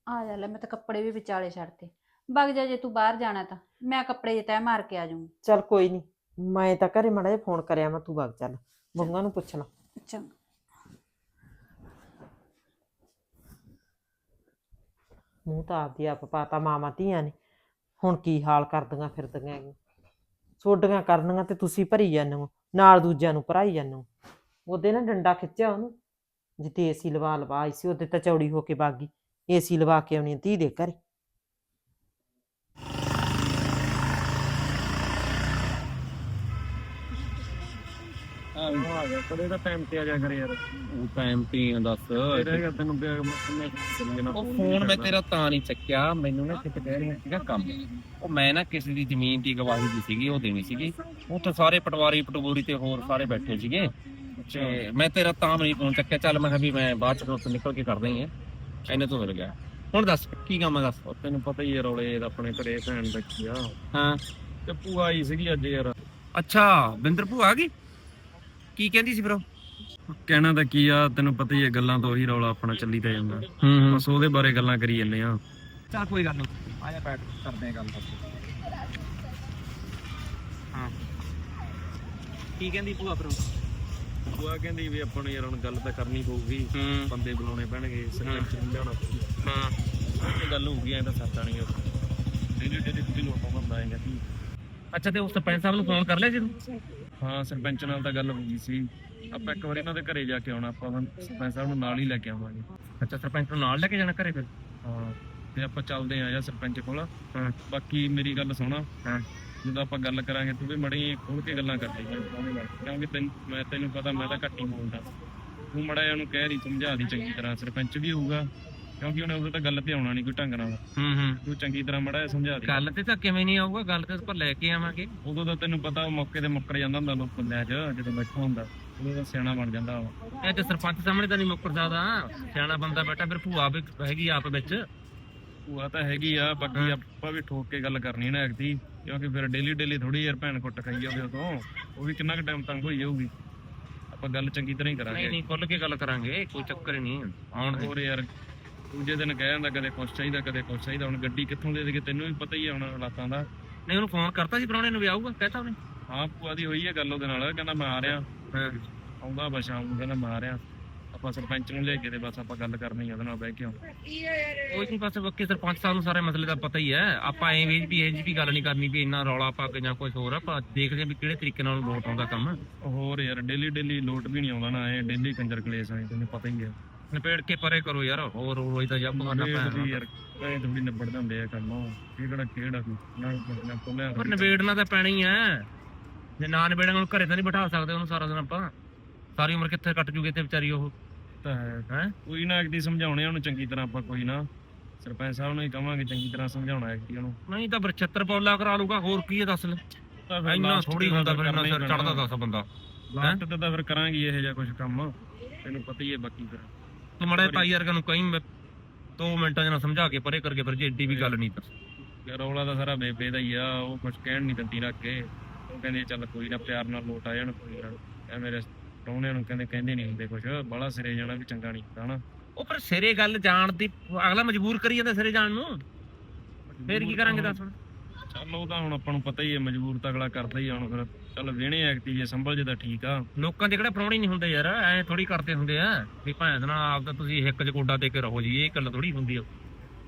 ਆ ਜਾ ਲੈ ਮੈਂ ਤਾਂ ਕੱਪੜੇ ਵੀ ਵਿਚਾਲੇ ਛੱਡਤੇ। ਵਗ ਜਾ ਜੇ ਤੂੰ ਬਾਹਰ ਜਾਣਾ ਤਾਂ ਮੈਂ ਕੱਪੜੇ ਜੇ ਤੈਅ ਮਾਰ ਕੇ ਆ ਜਾਊਂਗੀ। ਚੱਲ ਕੋਈ ਨਹੀਂ ਮੈਂ ਤਾਂ ਘਰੇ ਮੜਾ ਜਿਹਾ ਫੋਨ ਕਰਿਆ ਮੈਂ ਤੂੰ ਵਗ ਚੱਲ। ਬੰਗਾ ਨੂੰ ਪੁੱਛ ਲਾ। ਚੰਗਾ। ਮੂੰਹ ਤਾਂ ਆਪਦੀ ਆਪ ਪਾਤਾ ਮਾਮਾ ਧੀਆਂ ਨੇ। ਹੁਣ ਕੀ ਹਾਲ ਕਰਦੀਆਂ ਫਿਰਦੀਆਂ ਹੈਗੀਆਂ। ਸੋਡੀਆਂ ਕਰਨੀਆਂ ਤੇ ਤੁਸੀਂ ਭਰੀ ਜਾਂਦੇ ਹੋ, ਨਾਲ ਦੂਜਿਆਂ ਨੂੰ ਭਰਾਈ ਜਾਂਦੇ ਹੋ। ਉਹਦੇ ਨਾ ਡੰਡਾ ਖਿੱਚਿਆ ਉਹਨੂੰ ਜਿੱਤੇ ਏਸੀ ਲਵਾ ਲਵਾ ਆਈ ਸੀ, ਉਹਦੇ ਤਾਂ ਚੌੜੀ ਹੋ ਕੇ ਬਾਗੀ ਏਸੀ ਲਵਾ ਕੇ ਆਉਣੀ ਧੀ ਦੇ ਘਰੇ। ਆ ਗਿਆ ਕਦੇ ਦਾ ਟਾਈਮ ਤੇ ਆ ਜਾ ਕਰੇ ਯਾਰ। ਉਹ ਟਾਈਮ ਤੇ ਹੀ ਆ ਦੱਸ। ਰਹੇਗਾ ਤੈਨੂੰ ਪਿਆ ਮੈਂ ਕਿੰਨੇ ਉਹ ਫੋਨ ਮੈਂ ਤੇਰਾ ਤਾਂ ਨਹੀਂ ਚੱਕਿਆ ਮੈਨੂੰ ਨਾ ਕਿਤੇ ਕਹਿ ਰਿਹਾ ਸੀਗਾ ਕੰਮ। ਉਹ ਮੈਂ ਨਾ ਕਿਸੇ ਦੀ ਜ਼ਮੀਨ ਦੀ ਗਵਾਹੀ ਦੀ ਸੀਗੀ ਉਹ ਦੇਣੀ ਸੀਗੀ। ਉੱਥੇ ਸਾਰੇ ਪਟਵਾਰੀ ਪਟਵੂਰੀ ਤੇ ਹੋਰ ਸਾਰੇ ਬੈਠੇ ਸੀਗੇ। ਤੇ ਮੈਂ ਤੇਰਾ ਤਾਂ ਨਹੀਂ ਫੋਨ ਚੱਕਿਆ। ਚੱਲ ਮੈਂ ਕਿਹਾ ਵੀ ਮੈਂ ਬਾਅਦ ਚ ਉੱਥੋਂ ਨਿਕਲ ਕੇ ਕਰਦਾ ਹੀ ਆ ਇਹਨੇ ਤੋਂ ਮਿਲ ਗਿਆ। ਹੁਣ ਦੱਸ ਕੀ ਕੰਮ ਹੈ ਦੱਸ? ਉਹ ਤੈਨੂੰ ਪਤਾ ਹੀ ਹੈ ਰੌਲੇ ਦਾ ਆਪਣੇ ਘਰੇ ਭੈਣ ਬੈਠੀ ਆ। ਹਾਂ। ਤੇ ਭੂਆ ਆਈ ਸੀਗੀ ਅੱਜ ਯਾਰ। ਅੱਛਾ ਬਿੰਦਰ ਭੂਆ ਆ ਗਈ? ਕੀ ਕਹਿੰਦੀ ਸੀ ਫਿਰ ਉਹ? ਕਹਿਣਾ ਤਾਂ ਕੀ ਆ ਤੈਨੂੰ ਪਤਾ ਹੀ ਹੈ ਗੱਲਾਂ ਤੋਂ ਉਹੀ ਰੌਲਾ ਆਪਣਾ ਚੱਲੀ ਤਾਂ ਜਾਂਦਾ। ਹੂੰ ਬਸ ਉਹਦੇ ਬਾਰੇ ਗੱਲਾਂ ਕਰੀ ਜੰਨੇ ਆ। ਚੱਲ ਕੋਈ ਗੱਲ ਨਹੀਂ। ਆ ਜਾ ਬੈਠ ਕਰਦੇ ਆ ਗੱਲ ਹਾਂ। ਕੀ ਕਹਿੰਦੀ ਭੂਆ ਫਿਰ ਉਹ? ਭੂਆ ਕਹਿੰਦੀ ਵੀ ਆਪਾਂ ਨੂੰ ਯਾਰ ਹੁਣ ਗੱਲ ਤਾਂ ਕਰਨੀ ਪਊਗੀ। ਹੂੰ। ਬੰਦੇ ਬੁਲਾਉਣੇ ਪੈਣਗੇ ਸਰਪੰਚ ਨੂੰ ਲਿਆਉਣਾ ਪਊਗਾ ਹਾਂ। ਇਹ ਗੱਲ ਹੋਊਗੀ ਐਂ ਤਾਂ ਸਰਦਾ ਨਹੀਂ ਡੇਲੀ ਡੇਲੀ ਤੁਸੀਂ ਨੂੰ ਆਪਾਂ ਬੰਦਾ ਆਏਗਾ। ਕੀ ਅੱਛਾ ਤੇ ਉਸ ਸਰਪੰਚ ਸਾਹਿਬ ਨੂੰ ਫੋਨ ਕਰ ਲਿਆ ਜੀ ਤੂੰ? ਹਾਂ ਸਰਪੰਚ ਨਾਲ ਤਾਂ ਗੱਲ ਹੋ ਗਈ ਸੀ। ਆਪਾਂ ਇੱਕ ਵਾਰੀ ਇਹਨਾਂ ਦੇ ਘਰੇ ਜਾ ਕੇ ਆਉਣਾ ਆਪਾਂ ਹੁਣ ਸਰਪੰਚ ਸਾਹਿਬ ਨੂੰ ਨਾਲ ਹੀ ਲੈ ਕੇ ਆਵਾਂਗੇ। ਅੱਛਾ ਸਰਪੰਚ ਨੂੰ ਨਾਲ ਲੈ ਕੇ ਜਾਣਾ ਘਰੇ ਫਿਰ? ਹਾਂ ਤੇ ਆਪਾਂ ਚੱਲਦੇ ਆ ਜਾਂ ਸਰਪੰਚ ਕੋਲ। ਹਾਂ। ਬਾਕੀ ਮੇਰੀ ਗੱਲ ਸੁਣ। ਹਾਂ। ਜਦੋਂ ਆਪਾਂ ਗੱਲ ਕਰਾਂਗੇ ਤੂੰ ਵੀ ਮੜੀ ਖੋਲ ਕੇ ਗੱਲਾਂ ਕਰ ਲਈ। ਕਿਉਂਕਿ ਤੈਨੂੰ ਮੈਂ ਤੈਨੂੰ ਪਤਾ ਮੈਂ ਤਾਂ ਘੱਟ ਹੀ ਬੋਲਦਾ। ਤੂੰ ਮੜਾ ਉਹਨੂੰ ਕਹਿ ਰਹੀ ਸਮਝਾ ਦੀ ਚੰਗੀ ਤਰ੍ਹਾਂ। ਸਰਪੰਚ ਵੀ ਹੋਊਗਾ। ਕਿਉਂਕਿ ਉਹਨੇ ਉਦੋਂ ਤਾਂ ਗੱਲ ਤੇ ਆਉਣਾ ਨਹੀਂ ਕੋਈ ਢੰਗ ਨਾਲ। ਹੂੰ ਹੂੰ। ਤੂੰ ਚੰਗੀ ਤਰ੍ਹਾਂ ਮੜਾ ਸਮਝਾ ਦੇ। ਗੱਲ ਤੇ ਤਾਂ ਕਿਵੇਂ ਨਹੀਂ ਆਊਗਾ ਗੱਲ ਤੇ ਆਪਾਂ ਲੈ ਕੇ ਆਵਾਂਗੇ। ਉਦੋਂ ਤਾਂ ਤੈਨੂੰ ਪਤਾ ਮੌਕੇ ਤੇ ਮੁੱਕਰ ਜਾਂਦਾ ਹੁੰਦਾ ਲੋਕ ਲੈ ਚ ਜਦੋਂ ਬੈਠਾ ਹੁੰਦਾ। ਉਦੋਂ ਤਾਂ ਸਿਆਣਾ ਬਣ ਜਾਂਦਾ ਉਹ। ਇਹ ਤੇ ਸਰਪੰਚ ਸਾਹਮਣੇ ਤਾਂ ਨਹੀਂ ਮੁੱਕਰ ਸਕਦਾ ਸਿਆਣਾ ਬੰਦਾ ਬੈਠਾ ਫਿਰ ਭੂਆ ਵੀ ਹੈਗੀ ਆਪ ਵਿੱਚ। ਭੂਆ ਤਾਂ ਹੈਗੀ ਆ ਬਾਕੀ ਆਪਾਂ ਵੀ ਠੋਕ ਕੇ ਗੱਲ ਕਰਨੀ ਨਾ ਐਕਤੀ ਕਿਉਂਕਿ ਫਿਰ ਡੇਲੀ ਡੇਲੀ ਥੋੜੀ ਯਾਰ ਭੈਣ ਕੁੱਟ ਖਾਈ ਜਾਵੇ ਉਦੋਂ। ਉਹ ਵੀ ਕਿੰਨਾ ਕੁ ਟਾਈਮ ਤੰਗ ਹੋਈ ਜਾਊਗੀ। ਆਪਾਂ ਗੱਲ ਚੰਗੀ ਤਰ੍ਹਾਂ ਹੀ ਨਹੀਂ ਕਰਾਂਗੇ। ਨਹੀਂ ਖੁੱਲ ਕੇ ਗੱਲ ਕਰਾਂਗੇ ਕੋਈ ਚੱਕਰ ਨਹੀਂ। ਆਉਣ ਹੋਰ ਯਾਰ ਦੂਜੇ ਦਿਨ ਕਹਿ ਜਾਂਦਾ ਕਦੇ ਕੁਛ ਚਾਹੀਦਾ ਕਦੇ ਕੁਛ ਚਾਹੀਦਾ। ਹੁਣ ਗੱਡੀ ਕਿੱਥੋਂ ਦੇ ਦੇਗੇ ਤੈਨੂੰ ਵੀ ਪਤਾ ਹੀ ਆ ਹੁਣ ਹਾਲਾਤਾਂ ਦਾ। ਨਹੀਂ ਉਹਨੂੰ ਫੋਨ ਕਰਤਾ ਸੀ ਪ੍ਰਾਹੁਣੇ ਨੂੰ ਵੀ ਆਊਗਾ ਕਹਤਾ ਉਹਨੇ। ਹਾਂ ਭੂਆ ਦੀ ਹੋਈ ਹੈ ਗੱਲ ਉਹਦੇ ਨਾਲ ਕਹਿੰਦਾ ਮੈਂ ਆ ਰਿਹਾ। ਹਾਂ। ਆਉਂਦਾ ਬਸ ਸ਼ਾਮ ਨੂੰ ਕਹਿੰਦਾ ਮੈਂ ਆ ਰਿਹਾ। ਆਪਾਂ ਸਰਪੰਚ ਨੂੰ ਲੈ ਕੇ ਤੇ ਬਸ ਆਪਾਂ ਗੱਲ ਕਰਨੀ ਆ ਉਹਦੇ ਨਾਲ ਬਹਿ ਕੇ। ਕੋਈ ਨਹੀਂ ਬਸ ਬੱਕੇ ਸਰਪੰਚ ਸਾਹਿਬ ਨੂੰ ਸਾਰੇ ਮਸਲੇ ਦਾ ਪਤਾ ਹੀ ਹੈ ਆਪਾਂ ਐਂ ਵੀ ਵੀ ਇਹ ਵੀ ਗੱਲ ਨਹੀਂ ਕਰਨੀ ਵੀ ਇੰਨਾ ਰੌਲਾ ਪਾ ਕੇ ਜਾਂ ਕੁਝ ਹੋਰ ਆਪਾਂ ਦੇਖਦੇ ਹਾਂ ਵੀ ਕਿਹੜੇ ਤਰੀਕੇ ਨਾਲ ਲੋਟ ਆਉਂਦਾ ਕੰਮ। ਹੋਰ ਯਾਰ ਡੇਲੀ ਡੇਲੀ ਲੋਟ ਵੀ ਨਹੀਂ ਆਉਂਦਾ ਨਾ ਇਹ ਡੇਲੀ ਕੰਜਰ ਕਲੇਸ਼ ਆਏ ਤੈਨੂੰ ਪਤਾ ਹੀ ਹੈ ਨਿਪੇੜ ਕੇ ਪਰੇ ਕਰੋ ਯਾਰ ਹੋਰ ਰੋਜ਼ ਦਾ ਜੱਬ ਕਰਨਾ ਪੈਣਾ। ਯਾਰ ਕਈ ਥੋੜੀ ਨਿਬੜ ਜਾਂਦੇ ਆ ਕੰਮ ਇਹ ਕਿਹੜਾ ਖੇਡ ਆ ਨਾ ਨਾ ਪੁੱਲਿਆ ਪਰ ਨਿਬੇੜਨਾ ਤਾਂ ਪੈਣਾ ਹੀ ਜੇ ਨਾ ਨਿਬੇੜਾਂਗੇ ਉਹਨੂੰ ਘਰੇ ਤਾਂ ਨਹੀਂ ਬਿਠਾ ਸਕਦੇ ਉਹਨੂੰ ਸਾਰਾ ਦਿਨ ਆਪਾਂ। ਸਾਰੀ ਉਮਰ ਕਿੱਥੇ ਕੱਟ ਜੂਗੇ ਤੇ ਵਿਚਾਰੀ ਉਹ? ਤਾਂ ਹੈ। ਹੈ? ਕੋਈ ਨਾ ਇੱਕ ਦੀ ਸਮਝਾਉਣੇ ਉਹਨੂੰ ਚੰਗੀ ਤਰ੍ਹਾਂ ਆਪਾਂ ਕੋਈ ਨਾ। ਸਰਪੰਚ ਸਾਹਿਬ ਨੂੰ ਹੀ ਕਵਾਂਗੇ ਚੰਗੀ ਤਰ੍ਹਾਂ ਸਮਝਾਉਣਾ ਹੈ ਕਿ ਉਹਨੂੰ। ਨਹੀਂ ਤਾਂ ਫਿਰ 76 ਪੌਲਾ ਕਰਾ ਲੂਗਾ ਹੋਰ ਕੀ ਹੈ ਦੱਸ ਲੈ। ਤਾਂ ਇੰਨਾ ਥੋੜੀ ਤੇ ਹੁੰਦਾ ਤਾਂ ਫਿਰ ਇੰਨਾ ਸਿਰ। ਚੜਦਾ ਦੱਸ ਬੰਦਾ। ਲਾਸਟ ਤੇ ਤਾਂ ਫਿਰ ਕਰਾਂਗੇ ਇਹੋ ਜਿਹਾ ਕੁਝ ਕੰਮ। ਤੈਨੂੰ ਪਤਾ ਹੀ ਹੈ ਬਾਕੀ ਫਿਰ। ਤੂੰ ਮੜੇ ਭਾਈ ਵਰਗਾ ਨੂੰ ਕਹੀਂ ਮੈਂ 2 ਮਿੰਟਾਂ ਜਨਾ ਸਮਝਾ ਕੇ ਪਰੇ ਕਰਕੇ ਫਿਰ ਜੇ ਏਡੀ ਵੀ ਗੱਲ ਨਹੀਂ ਤਾਂ। ਯਾਰ ਰੌਲਾ ਤਾਂ ਸਾਰਾ ਬੇਬੇ ਦਾ ਹੀ ਆ ਉਹ ਕੁਝ ਕਹਿਣ ਨਹੀਂ ਦਿੰਦੀ ਰੱਖ ਕੇ। ਉਹ ਕਹਿੰਦੇ ਚੱਲ ਕੋਈ ਨਾ ਪਿਆਰ ਨਾਲ ਲੋਟ ਆ ਜਾਣ ਕੋਈ ਨਾ। ਇਹ ਮੇਰੇ ਪ੍ਰਾਹੁਣਿਆਂ ਨੂੰ ਕਹਿੰਦੇ ਕਹਿੰਦੇ ਨਹੀਂ ਹੁੰਦੇ ਕੁਝ ਬੜਾ ਸਿਰੇ ਜਾਣਾ ਵੀ ਚੰਗਾ ਨਹੀਂ ਹੁੰਦਾ ਹਨਾ। ਉਹ ਪਰ ਸਿਰੇ ਗੱਲ ਜਾਣ ਦੀ ਅਗਲਾ ਮਜਬੂਰ ਕਰੀ ਜਾਂਦਾ ਸਿਰੇ ਜਾਣ ਨੂੰ। ਫੇਰ ਕੀ ਕਰਾਂਗੇ ਦੱਸ ਹੁਣ? ਚੱਲ ਉਹ ਤਾਂ ਹੁਣ ਆਪਾਂ ਨੂੰ ਪਤਾ ਹੀ ਹੈ ਮਜਬੂਰ ਤਾਂ ਅਗਲਾ ਕਰਦਾ ਹੀ ਆ ਹੁਣ ਫਿਰ। ਚੱਲ ਵਿਹਣੇ ਐਕਟੀ ਜੇ ਸੰਭਲ ਜੇ ਤਾਂ ਠੀਕ ਆ। ਲੋਕਾਂ ਦੇ ਕਿਹੜਾ ਪ੍ਰਾਹੁਣੇ ਨਹੀਂ ਹੁੰਦੇ ਯਾਰ ਐ ਥੋੜੀ ਕਰਦੇ ਹੁੰਦੇ ਆ। ਵੀ ਭੈਣ ਨਾਲ ਆਪਦਾ ਤੁਸੀਂ ਹਿੱਕ ਚ ਗੋਡਾ ਦੇ ਕੇ ਰਹੋ ਜੀ ਇਹ ਗੱਲ ਥੋੜੀ ਹੁੰਦੀ ਆ।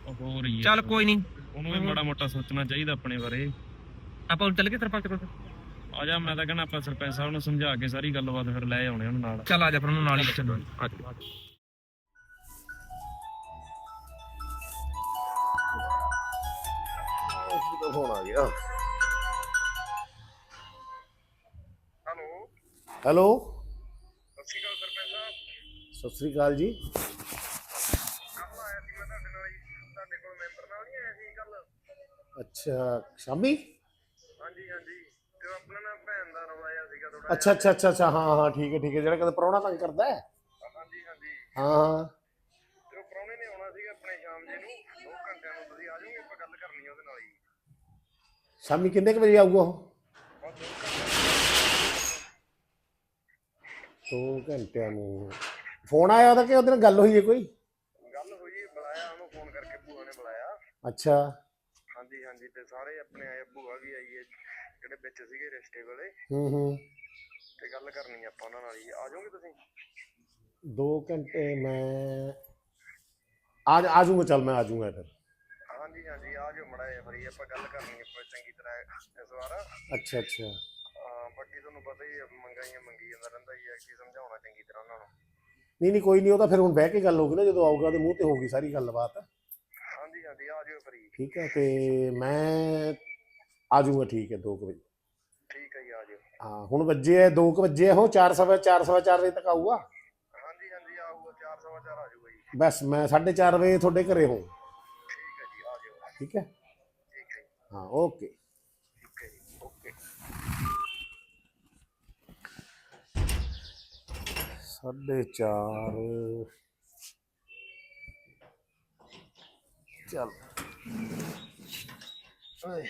ਉਹ ਹੋਰ ਹੀ ਆ। ਚੱਲ ਕੋਈ ਨਹੀਂ। ਉਹਨੂੰ ਵੀ ਮਾੜਾ ਮੋਟਾ ਸੋਚਣਾ ਚਾਹੀਦਾ ਆਪਣੇ ਬਾਰੇ। ਆਪਾਂ ਹੁਣ ਚੱਲ ਗਏ ਸਰਪੰਚ ਕੋਲ ਆ ਜਾ ਮੈਂ ਤਾਂ ਕਹਿੰਦਾ ਆਪਾਂ ਸਰਪੰਚ ਸਾਹਿਬ ਨੂੰ ਸਮਝਾ ਕੇ ਸਾਰੀ ਗੱਲਬਾਤ ਫਿਰ ਲੈ ਆਉਣੇ ਉਹਨੂੰ ਨਾਲ। ਚੱਲ ਆ ਜਾ ਫਿਰ ਉਹਨੂੰ ਨਾਲ ਹੀ ਚੱਲੋ। ਦਾ ਫੋਨ ਆ ਗਿਆ ਹੈਲੋ। ਹੈਲੋ। ਸਤਿ ਸ਼੍ਰੀ ਅਕਾਲ ਸਰਪੰਚ ਸਾਹਿਬ। ਸਤਿ ਸ੍ਰੀ ਅਕਾਲ ਜੀ। ਕੱਲ ਆਇਆ ਸੀ ਮੈਂ ਤੁਹਾਡੇ ਨਾਲ ਜੀ। ਤੁਹਾਡੇ ਕੋਲ ਮੈਂਬਰ ਨਾਲ ਨਹੀਂ ਆਇਆ ਸੀ ਕੱਲ ਅੱਛਾ ਸ਼ਾਮੀ? ਹਾਂਜੀ ਹਾਂਜੀ। ਤੇ ਆਪਣਾ ਨਾ ਭੈਣ ਦਾ ਰੌਲਾ ਆਇਆ ਸੀਗਾ ਥੋੜਾ ਅੱਛਾ ਅੱਛਾ ਅੱਛਾ ਹਾਂ ਹਾਂ ਠੀਕ ਹੈ ਠੀਕ ਹੈ। ਜਿਹੜਾ ਕਦੇ ਪ੍ਰਾਹੁਣਾ ਤੰਗ ਕਰਦਾ ਹੈ? ਹਾਂਜੀ ਹਾਂਜੀ। ਹਾਂ ਹਾਂ ਤੇ ਉਹ ਪ੍ਰਾਹੁਣੇ ਨੇ ਆਉਣਾ ਸੀਗਾ ਆਪਣੇ ਸ਼ਾਮ ਜੇ ਨੂੰ 2 ਘੰਟਿਆਂ ਨੂੰ ਤੁਸੀਂ ਆ ਜਾਓਗੇ ਆਪਾਂ ਗੱਲ ਕਰਨੀ ਆ ਉਹਦੇ ਨਾਲ ਹੀ ਸ਼ਾਮੀ ਕਿੰਨੇ ਕੁ ਵਜੇ ਆਊਗਾ ਉਹ? 2 ਘੰਟਿਆਂ 2 ਘੰਟਿਆਂ ਨੂੰ। ਫੋਨ ਆਇਆ ਉਹਦਾ ਕਿ ਉਹਦੇ ਨਾਲ ਗੱਲ ਹੋਈ ਹੈ ਕੋਈ? ਗੱਲ ਹੋਈ ਬੁਲਾਇਆ ਉਹਨੂੰ ਫੋਨ ਕਰਕੇ ਭੂਆ ਨੇ ਬੁਲਾਇਆ। ਅੱਛਾ। ਹਾਂਜੀ ਹਾਂਜੀ ਤੇ ਸਾਰੇ ਆਪਣੇ ਆਏ ਭੂਆ ਵੀ ਆਈ ਹੈ ਜਿਹੜੇ ਵਿੱਚ ਸੀਗੇ ਰਿਸ਼ਤੇ ਵਾਲੇ। ਹੂੰ ਹੂੰ। ਤੇ ਗੱਲ ਕਰਨੀ ਆ ਆਪਾਂ ਉਹਨਾਂ ਨਾਲ ਹੀ। ਆ ਜਾਓਗੇ ਤੁਸੀਂ? 2 ਘੰਟੇ ਮੈਂ ਆ ਆ ਜਾਊਂਗਾ ਚੱਲ ਮੈਂ ਆ ਜਾਊਂਗਾ ਫਿਰ ਹਾਂਜੀ ਹਾਂਜੀ ਆ ਜਾਓ ਮੜਾ ਜਿਹਾ ਫਰੀ ਆਪਾਂ ਗੱਲ ਕਰਨੀ ਆਪਾਂ ਚੰਗੀ ਤਰ੍ਹਾਂ ਇਸ ਵਾਰ। ਅੱਛਾ ਅੱਛਾ। ਹਾਂ ਬਾਕੀ ਤੁਹਾਨੂੰ ਪਤਾ ਹੀ ਹੈ ਮੰਗਾਈਆਂ ਮੰਗੀ ਜਾਂਦਾ ਰਹਿੰਦਾ ਹੀ ਹੈ ਕੀ ਸਮਝਾਉਣਾ ਚੰਗੀ ਤਰ੍ਹਾਂ ਉਹਨਾਂ ਨੂੰ। ਨਹੀਂ ਨਹੀਂ ਕੋਈ ਨਹੀਂ ਉਹ ਤਾਂ ਫਿਰ ਹੁਣ ਬਹਿ ਕੇ ਗੱਲ ਹੋਊਗੀ ਨਾ ਜਦੋਂ ਆਊਗਾ ਉਹਦੇ ਮੂੰਹ ਤੇ ਹੋਊਗੀ ਸਾਰੀ ਗੱਲਬਾਤ। ਹਾਂਜੀ ਹਾਂਜੀ ਆ ਜਾਓ ਫਰੀ। ਠੀਕ ਹੈ ਤੇ ਮੈਂ ਆ ਜਾਊਂਗਾ ਠੀਕ ਹੈ 2 ਵਜੇ। ਠੀਕ ਹੈ ਜੀ ਆ ਜਾਓ। ਹਾਂ ਹੁਣ ਵੱਜੇ ਆ 2 ਵਜੇ ਹੋ 4 ਸਵਾ 4 ਸਵਾ 4 ਵਜੇ ਤੱਕ ਆਊਗਾ। ਹਾਂਜੀ ਹਾਂਜੀ ਆਊਗਾ 4 ਸਵਾ 4 ਆ ਜਾਊਗਾ ਜੀ। ਬਸ ਮੈਂ 4:30 ਵਜੇ ਤੁਹਾਡੇ ਘਰੇ ਹੋਊ। ਹੈ ਜੀ ਠੀਕ ਹੈ? ਹਾਂ ਓਕੇ ਓਕੇ ਸਾਢੇ 4 ਚੱਲ। ਓਏ।